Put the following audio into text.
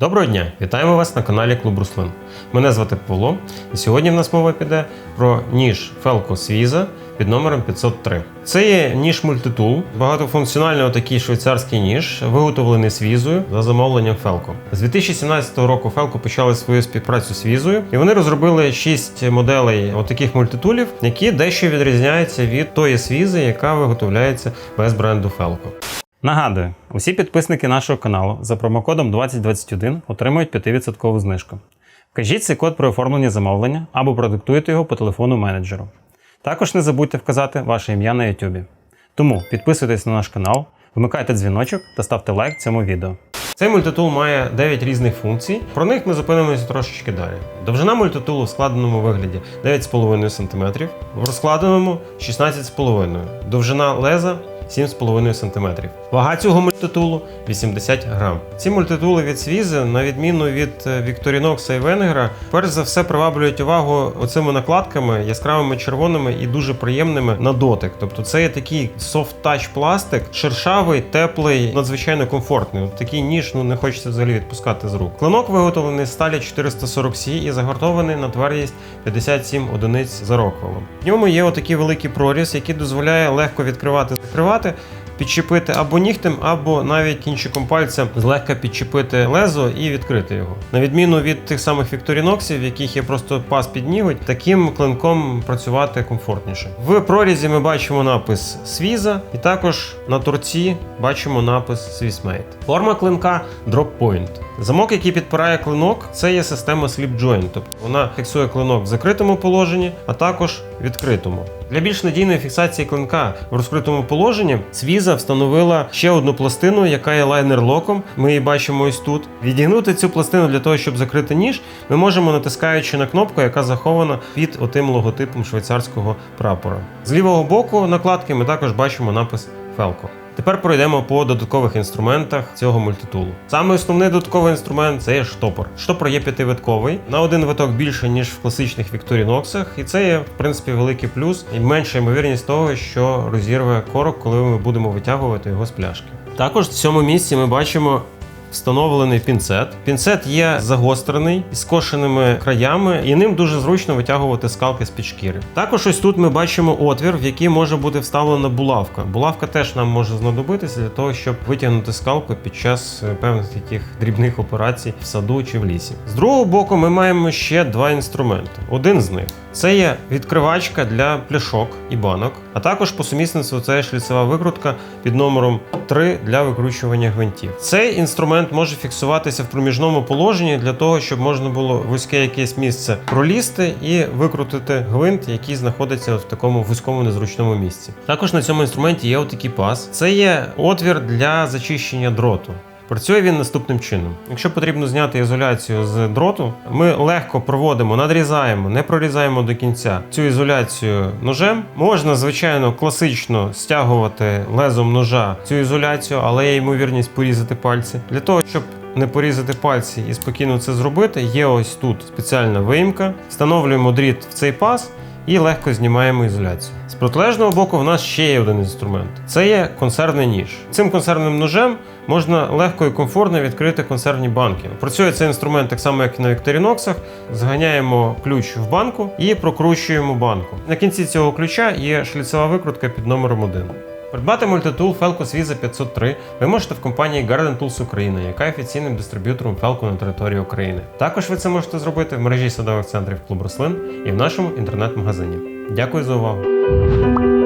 Доброго дня! Вітаємо вас на каналі Клуб Руслин. Мене звати Павло, і сьогодні в нас мова піде про ніж Felco Sviza під номером 503. Це є ніж мультитул, багатофункціональний отакий швейцарський ніж, виготовлений Свізою за замовленням Felco. З 2017 року Felco почали свою співпрацю з Свізою, і вони розробили 6 моделей отаких мультитулів, які дещо відрізняються від тої свізи, яка виготовляється без бренду Felco. Нагадую, усі підписники нашого каналу за промокодом 2021 отримують 5% знижку. Вкажіть цей код при оформленні замовлення або продиктуйте його по телефону менеджеру. Також не забудьте вказати ваше ім'я на YouTube. Тому підписуйтесь на наш канал, вмикайте дзвіночок та ставте лайк цьому відео. Цей мультитул має 9 різних функцій. Про них ми зупинимося трошечки далі. Довжина мультитулу в складеному вигляді 9,5 см, в розкладеному 16,5 Довжина леза 7,5 см. Вага цього мультитулу 80 грам. Ці мультитули від Свізи, на відміну від е, Victorinox і Венгера, перш за все приваблюють увагу оцими накладками яскравими червоними і дуже приємними на дотик. Тобто це є такий soft-touch пластик, шершавий, теплий, надзвичайно комфортний. Такий ніж ну не хочеться взагалі відпускати з рук. Клинок виготовлений з сталі 440 c і загортований на твердість 57 одиниць за роквелом. В ньому є отакий великий проріз, який дозволяє легко відкривати закривати. Підчепити або нігтем, або навіть кінчиком пальця злегка підчепити лезо і відкрити його. На відміну від тих самих вікторіноксів, яких є просто пас під ніготь, таким клинком працювати комфортніше. В прорізі ми бачимо напис Свіза, і також на торці бачимо напис Свісмейт. Форма клинка Drop Point. Замок, який підпирає клинок, це є система Slip Joint, тобто вона фіксує клинок в закритому положенні, а також відкритому. Для більш надійної фіксації клинка в розкритому положенні Свіза встановила ще одну пластину, яка є лайнер-локом. Ми її бачимо ось тут. Відігнути цю пластину для того, щоб закрити ніж, ми можемо натискаючи на кнопку, яка захована під отим логотипом швейцарського прапора. З лівого боку накладки ми також бачимо напис Felco. Тепер пройдемо по додаткових інструментах цього мультитулу. Саме основний додатковий інструмент це є штопор. Штопор є п'ятивитковий, на один виток більше, ніж в класичних Вікторіноксах, і це є, в принципі, великий плюс і менша ймовірність того, що розірве корок, коли ми будемо витягувати його з пляшки. Також в цьому місці ми бачимо Встановлений пінцет. Пінцет є загострений із скошеними краями, і ним дуже зручно витягувати скалки з під шкіри. Також ось тут ми бачимо отвір, в який може бути вставлена булавка. Булавка теж нам може знадобитися для того, щоб витягнути скалку під час е, певних таких дрібних операцій в саду чи в лісі. З другого боку, ми маємо ще два інструменти. Один з них це є відкривачка для пляшок і банок, а також по сумісництву це шліцева викрутка під номером 3 для викручування гвинтів. Цей інструмент може фіксуватися в проміжному положенні для того, щоб можна було вузьке якесь місце пролізти і викрутити гвинт, який знаходиться в такому вузькому незручному місці. Також на цьому інструменті є отакий пас. Це є отвір для зачищення дроту. Працює він наступним чином. Якщо потрібно зняти ізоляцію з дроту, ми легко проводимо, надрізаємо, не прорізаємо до кінця цю ізоляцію ножем. Можна, звичайно, класично стягувати лезом ножа цю ізоляцію, але є ймовірність порізати пальці. Для того, щоб не порізати пальці і спокійно це зробити, є ось тут спеціальна виїмка. Встановлюємо дріт в цей пас і легко знімаємо ізоляцію. З протилежного боку в нас ще є один інструмент. Це є консервний ніж. Цим консервним ножем можна легко і комфортно відкрити консервні банки. Працює цей інструмент так само, як і на вікторіноксах. Зганяємо ключ в банку і прокручуємо банку. На кінці цього ключа є шліцева викрутка під номером 1. Придбати мультитул Felco Sviza 503 ви можете в компанії Garden Tools Україна, яка є офіційним дистриб'ютором Felco на території України. Також ви це можете зробити в мережі садових центрів Клуб Рослин і в нашому інтернет-магазині. Дякую за увагу!